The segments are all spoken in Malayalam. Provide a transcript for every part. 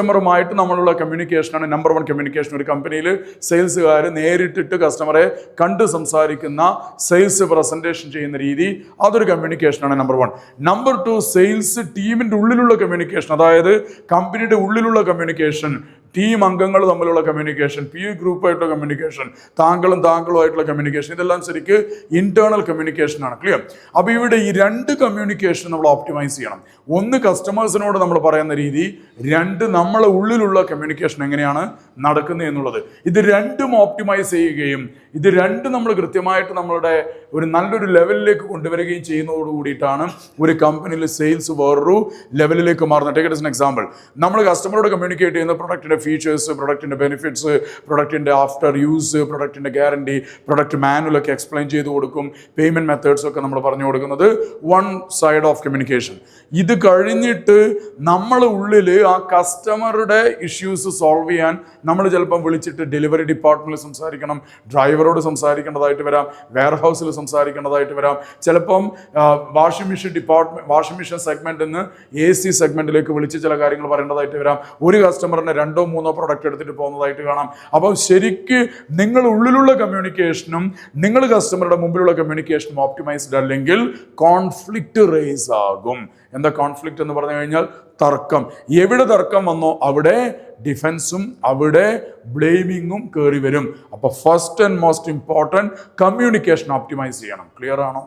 കസ്റ്റമറുമായിട്ട് നമ്മളുള്ള കമ്മ്യൂണിക്കേഷനാണ് നമ്പർ വൺ കമ്മ്യൂണിക്കേഷൻ ഒരു കമ്പനിയിൽ സെയിൽസുകാർ നേരിട്ടിട്ട് കസ്റ്റമറെ കണ്ട് സംസാരിക്കുന്ന സെയിൽസ് പ്രസന്റേഷൻ ചെയ്യുന്ന രീതി അതൊരു കമ്മ്യൂണിക്കേഷനാണ് number one number two sales ടീമിന്റെ ഉള്ളിലുള്ള കമ്മ്യൂണിക്കേഷൻ അതായത് കമ്പനിയുടെ ഉള്ളിലുള്ള കമ്മ്യൂണിക്കേഷൻ ടീം അംഗങ്ങൾ തമ്മിലുള്ള കമ്മ്യൂണിക്കേഷൻ പി ഗ്രൂപ്പായിട്ടുള്ള കമ്മ്യൂണിക്കേഷൻ താങ്കളും താങ്കളുമായിട്ടുള്ള കമ്മ്യൂണിക്കേഷൻ ഇതെല്ലാം ശരിക്ക് ഇന്റേണൽ കമ്മ്യൂണിക്കേഷൻ ആണ് ക്ലിയർ അപ്പോൾ ഇവിടെ ഈ രണ്ട് കമ്മ്യൂണിക്കേഷൻ നമ്മൾ ഓപ്റ്റിമൈസ് ചെയ്യണം. ഒന്ന് കസ്റ്റമേഴ്സിനോട് നമ്മൾ പറയുന്ന രീതി രണ്ട് നമ്മളെ ഉള്ളിലുള്ള കമ്മ്യൂണിക്കേഷൻ എങ്ങനെയാണ് നടക്കുന്നത് എന്നുള്ളത്. ഇത് രണ്ടും ഓപ്റ്റിമൈസ് ചെയ്യുകയും ഇത് രണ്ടും നമ്മൾ കൃത്യമായിട്ട് നമ്മളുടെ ഒരു നല്ലൊരു ലെവലിലേക്ക് കൊണ്ടുവരികയും ചെയ്യുന്നതോട് കൂടിയിട്ടാണ് ഒരു കമ്പനിയിൽ സെയിൽസ് വേറൊരു ലെവലിലേക്ക് മാറുന്നത്. ടേക്ക് ഇറ്റ് എക്സാമ്പിൾ നമ്മൾ കസ്റ്റമറോട് കമ്മ്യൂണിക്കേറ്റ് ചെയ്യുന്ന പ്രൊഡക്റ്റിന്റെ ഫീച്ചേഴ്സ് പ്രൊഡക്റ്റിന്റെ ബെനിഫിറ്റ്സ് പ്രൊഡക്റ്റിന്റെ ആഫ്റ്റർ യൂസ് പ്രൊഡക്റ്റിന്റെ ഗ്യാരണ്ടി പ്രൊഡക്റ്റ് മാനുവലൊക്കെ എക്സ്പ്ലെയിൻ ചെയ്ത് കൊടുക്കും. പേയ്മെന്റ് മെത്തേഡ്സ് ഒക്കെ നമ്മൾ പറഞ്ഞു കൊടുക്കുന്നത്. വൺ സൈഡ് ഓഫ് കമ്മ്യൂണിക്കേഷൻ ഇത് കഴിഞ്ഞിട്ട് നമ്മൾ ഉള്ളിൽ ആ കസ്റ്റമറുടെ ഇഷ്യൂസ് സോൾവ് ചെയ്യാൻ നമ്മൾ ചിലപ്പം വിളിച്ചിട്ട് ഡെലിവറി ഡിപ്പാർട്ട്മെന്റിൽ സംസാരിക്കണം ഡ്രൈവറോട് സംസാരിക്കേണ്ടതായിട്ട് വരാം വെയർ ഹൗസിൽ സംസാരിക്കേണ്ടതായിട്ട് വരാം. ചിലപ്പം washing machine department washing machine സെഗ്മെന്റിൽ നിന്ന് എ സി സെഗ്മെന്റിലേക്ക് വിളിച്ച് ചില കാര്യങ്ങൾ പറയേണ്ടതായിട്ട് വരാം. ഒരു കസ്റ്റമറിന് രണ്ടോ മൂന്നോ പ്രൊഡക്റ്റ് എടുത്തിട്ട് പോകുന്നതായിട്ട് കാണാം. അപ്പം ശരിക്ക് നിങ്ങൾ ഉള്ളിലുള്ള കമ്മ്യൂണിക്കേഷനും നിങ്ങൾ കസ്റ്റമറുടെ മുമ്പിലുള്ള കമ്മ്യൂണിക്കേഷനും ഓപ്റ്റിമൈസ്ഡ് അല്ലെങ്കിൽ കോൺഫ്ലിക്റ്റ് റേസ് ആകും. എന്താ കോൺഫ്ലിക്റ്റ് എന്ന് പറഞ്ഞു കഴിഞ്ഞാൽ തർക്കം. എവിടെ തർക്കം വന്നോ അവിടെ ഡിഫൻസും അവിടെ ബ്ലെയിമിങ്ങും കയറി വരും. അപ്പോൾ first and most important communication optimise ചെയ്യണം. ക്ലിയർ ആണോ?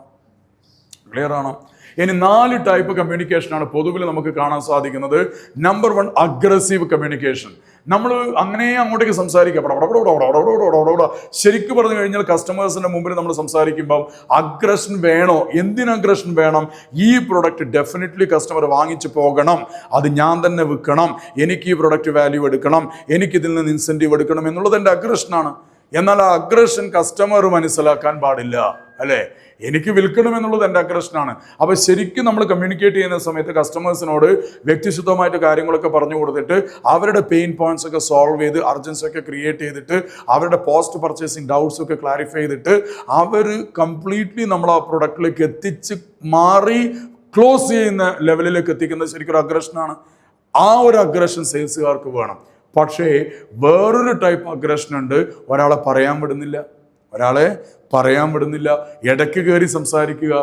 ക്ലിയർ ആണോ ഇനി നാല് ടൈപ്പ് കമ്മ്യൂണിക്കേഷനാണ് പൊതുവിൽ നമുക്ക് കാണാൻ സാധിക്കുന്നത്. നമ്പർ വൺ അഗ്രസീവ് കമ്മ്യൂണിക്കേഷൻ നമ്മൾ അങ്ങനെ അങ്ങോട്ടേക്ക് സംസാരിക്കുക ശരിക്കും പറഞ്ഞു കഴിഞ്ഞാൽ കസ്റ്റമേഴ്സിന്റെ മുമ്പിൽ നമ്മൾ സംസാരിക്കുമ്പോൾ അഗ്രഷൻ വേണോ? എന്തിന് അഗ്രഷൻ വേണം? ഈ പ്രൊഡക്റ്റ് ഡെഫിനറ്റ്ലി കസ്റ്റമർ വാങ്ങിച്ചു പോകണം. അത് ഞാൻ തന്നെ വിൽക്കണം. എനിക്ക് ഈ പ്രൊഡക്റ്റ് വാല്യൂ എടുക്കണം. എനിക്ക് ഇതിൽ നിന്ന് ഇൻസെന്റീവ് എടുക്കണം എന്നുള്ളത് എന്റെ അഗ്രഷനാണ് എന്നാൽ ആ അഗ്രഷൻ കസ്റ്റമർ മനസ്സിലാക്കാൻ പാടില്ല. അല്ലേ? എനിക്ക് വിൽക്കണം എന്നുള്ളത് എന്റെ അഗ്രഷനാണ്. അപ്പോൾ ശരിക്കും നമ്മൾ കമ്മ്യൂണിക്കേറ്റ് ചെയ്യുന്ന സമയത്ത് കസ്റ്റമേഴ്സിനോട് വ്യക്തിശുദ്ധമായിട്ട് കാര്യങ്ങളൊക്കെ പറഞ്ഞു കൊടുത്തിട്ട് അവരുടെ പെയിൻ പോയിന്റ്സ് ഒക്കെ സോൾവ് ചെയ്ത് അർജൻസി ഒക്കെ ക്രിയേറ്റ് ചെയ്തിട്ട് അവരുടെ പോസ്റ്റ് പർച്ചേസിങ് ഡൗട്ട്സ് ഒക്കെ ക്ലാരിഫൈ ചെയ്തിട്ട് അവർ കംപ്ലീറ്റ്ലി നമ്മൾ ആ പ്രൊഡക്റ്റിലേക്ക് എത്തിച്ച് മാറി ക്ലോസ് ചെയ്യുന്ന ലെവലിലേക്ക് എത്തിക്കുന്നത് ശരിക്കും ഒരു അഗ്രഷനാണ് ആ ഒരു അഗ്രഷൻ സെയിൽസുകാർക്ക് വേണം. പക്ഷേ വേറൊരു ടൈപ്പ് അഗ്രഷൻ ഉണ്ട്. ഒരാളെ പറയാൻ വിടുന്നില്ല. ഒരാളെ പറയാൻ വിടുന്നില്ല. ഇടയ്ക്ക് കയറി സംസാരിക്കുക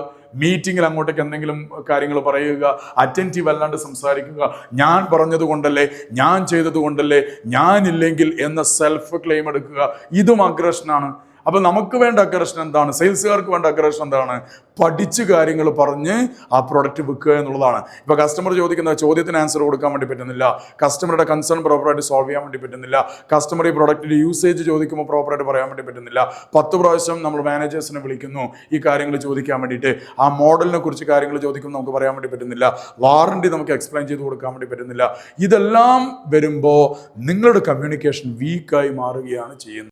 മീറ്റിങ്ങിൽ അങ്ങോട്ടേക്ക് എന്തെങ്കിലും കാര്യങ്ങൾ പറയുക അറ്റന്റീവ് അല്ലാണ്ട് സംസാരിക്കുക. ഞാൻ പറഞ്ഞത് കൊണ്ടല്ലേ ഞാൻ ചെയ്തത് കൊണ്ടല്ലേ ഞാനില്ലെങ്കിൽ എന്ന സെൽഫ് ക്ലെയിം എടുക്കുക. ഇതും അഗ്രഷനാണ് അപ്പൊ നമുക്ക് വേണ്ട അഗ്രഷൻ എന്താണ്? സെയിൽസുകാർക്ക് വേണ്ട അഗ്രഷൻ എന്താണ്? പഠിച്ച് കാര്യങ്ങൾ പറഞ്ഞ് ആ പ്രൊഡക്റ്റ് വിൽക്കുക എന്നുള്ളതാണ്. ഇപ്പൊ കസ്റ്റമർ ചോദിക്കുന്ന ചോദ്യത്തിന് ആൻസർ കൊടുക്കാൻ വേണ്ടി പറ്റുന്നില്ല. കസ്റ്റമറുടെ കൺസേൺ പ്രോപ്പറായിട്ട് സോൾവ് ചെയ്യാൻ വേണ്ടി പറ്റുന്നില്ല. കസ്റ്റമർ ഈ പ്രൊഡക്റ്റിന്റെ യൂസേജ് ചോദിക്കുമ്പോൾ പ്രോപ്പറായിട്ട് പറയാൻ വേണ്ടി പറ്റുന്നില്ല. പത്ത് പ്രാവശ്യം നമ്മൾ മാനേജേഴ്സിനെ വിളിക്കുന്നു. ഈ കാര്യങ്ങൾ ചോദിക്കാൻ വേണ്ടിയിട്ട്. ആ മോഡലിനെ കുറിച്ച് കാര്യങ്ങൾ ചോദിക്കുമ്പോൾ നമുക്ക് പറയാൻ വേണ്ടി പറ്റുന്നില്ല. വാറണ്ടി നമുക്ക് എക്സ്പ്ലെയിൻ ചെയ്ത് കൊടുക്കാൻ വേണ്ടി പറ്റുന്നില്ല. ഇതെല്ലാം വരുമ്പോൾ നിങ്ങളുടെ കമ്മ്യൂണിക്കേഷൻ വീക്കായി മാറുകയാണ് ചെയ്യുന്നത്.